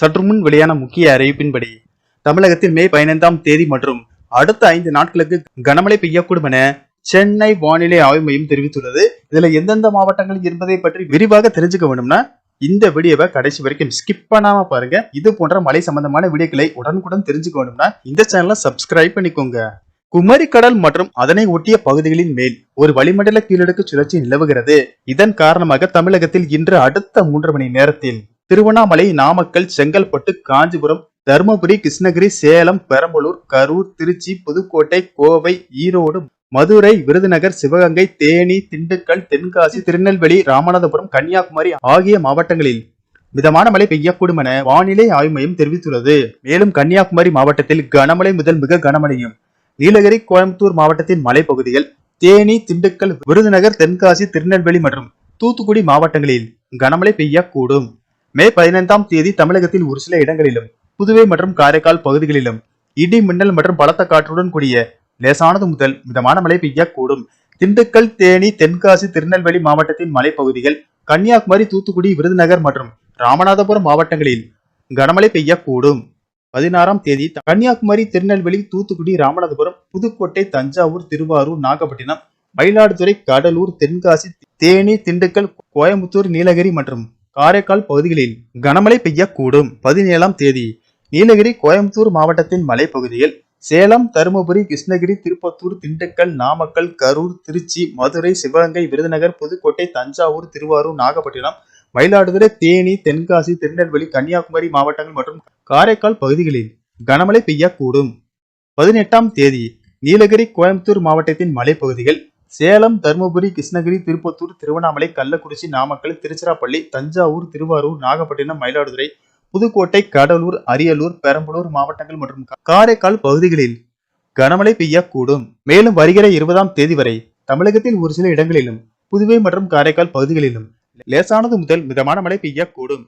சற்று முன் வெளியான முக்கிய அறிவிப்பின்படி தமிழகத்தில் மே பதினைந்தாம் தேதி மற்றும் அடுத்த ஐந்து நாட்களுக்கு கனமழை பெய்யக்கூடும் என சென்னை வானிலை ஆய்வு மையம் தெரிவித்துள்ளது. இதுல எந்தெந்த மாவட்டங்கள் என்பதை பற்றி விரிவாக தெரிஞ்சுக்க வேணும்னா இந்த வீடியோவை கடைசி வரைக்கும் ஸ்கிப் பண்ணாம பாருங்க. இது போன்ற மழை சம்பந்தமான வீடியோக்களை உடனுக்குடன் தெரிஞ்சுக்க வேணும்னா இந்த சேனலை சப்ஸ்கிரைப் பண்ணிக்கோங்க. குமரி கடல் மற்றும் அதனை ஒட்டிய பகுதிகளின் மேல் ஒரு வளிமண்டல கீழடுக்கு சுழற்சி நிலவுகிறது. இதன் காரணமாக தமிழகத்தில் இன்று அடுத்த மூன்று மணி நேரத்தில் திருவண்ணாமலை நாமக்கல் செங்கல்பட்டு காஞ்சிபுரம் தருமபுரி கிருஷ்ணகிரி சேலம் பெரம்பலூர் கரூர் திருச்சி புதுக்கோட்டை கோவை ஈரோடு மதுரை விருதுநகர் சிவகங்கை தேனி திண்டுக்கல் தென்காசி திருநெல்வேலி ராமநாதபுரம் கன்னியாகுமரி ஆகிய மாவட்டங்களில் மிதமான மழை பெய்யக்கூடும் என வானிலை ஆய்வு மையம் தெரிவித்துள்ளது. மேலும் கன்னியாகுமரி மாவட்டத்தில் கனமழை முதல் மிக கனமழையும் நீலகிரி கோயம்புத்தூர் மாவட்டத்தின் மலைப்பகுதிகள் தேனி திண்டுக்கல் விருதுநகர் தென்காசி திருநெல்வேலி மற்றும் தூத்துக்குடி மாவட்டங்களில் கனமழை பெய்யக்கூடும். மே பதினைந்தாம் தேதி தமிழகத்தில் ஒரு சில இடங்களிலும் புதுவை மற்றும் காரைக்கால் பகுதிகளிலும் இடி மின்னல் மற்றும் பலத்த காற்றுடன் கூடிய லேசானது முதல் மிதமான மழை பெய்யக்கூடும். திண்டுக்கல் தேனி தென்காசி திருநெல்வேலி மாவட்டத்தின் மலைப்பகுதிகள் கன்னியாகுமரி தூத்துக்குடி விருதுநகர் மற்றும் ராமநாதபுரம் மாவட்டங்களில் கனமழை பெய்யக்கூடும். பதினாறாம் தேதி கன்னியாகுமரி திருநெல்வேலி தூத்துக்குடி ராமநாதபுரம் புதுக்கோட்டை தஞ்சாவூர் திருவாரூர் நாகப்பட்டினம் மயிலாடுதுறை கடலூர் தென்காசி தேனி திண்டுக்கல் கோயம்புத்தூர் நீலகிரி மற்றும் காரைக்கால் பகுதிகளில் கனமழை பெய்யக்கூடும். பதினேழாம் தேதி நீலகிரி கோயம்புத்தூர் மாவட்டத்தின் மலைப்பகுதிகள் சேலம் தருமபுரி கிருஷ்ணகிரி திருப்பத்தூர் திண்டுக்கல் நாமக்கல் கரூர் திருச்சி மதுரை சிவகங்கை விருதுநகர் புதுக்கோட்டை தஞ்சாவூர் திருவாரூர் நாகப்பட்டினம் மயிலாடுதுறை தேனி தென்காசி திருநெல்வேலி கன்னியாகுமரி மாவட்டங்கள் மற்றும் காரைக்கால் பகுதிகளில் கனமழை பெய்யக்கூடும். பதினெட்டாம் தேதி நீலகிரி கோயம்புத்தூர் மாவட்டத்தின் மலைப்பகுதிகள் சேலம் தருமபுரி கிருஷ்ணகிரி திருப்பத்தூர் திருவண்ணாமலை கள்ளக்குறிச்சி நாமக்கல் திருச்சிராப்பள்ளி தஞ்சாவூர் திருவாரூர் நாகப்பட்டினம் மயிலாடுதுறை புதுக்கோட்டை கடலூர் அரியலூர் பெரம்பலூர் மாவட்டங்கள் மற்றும் காரைக்கால் பகுதிகளில் கனமழை பெய்யக்கூடும். மேலும் வருகிற இருபதாம் தேதி வரை தமிழகத்தில் ஒரு சில இடங்களிலும் புதுவை மற்றும் காரைக்கால் பகுதிகளிலும் லேசானது முதல் மிதமான மழை பெய்யக்கூடும்.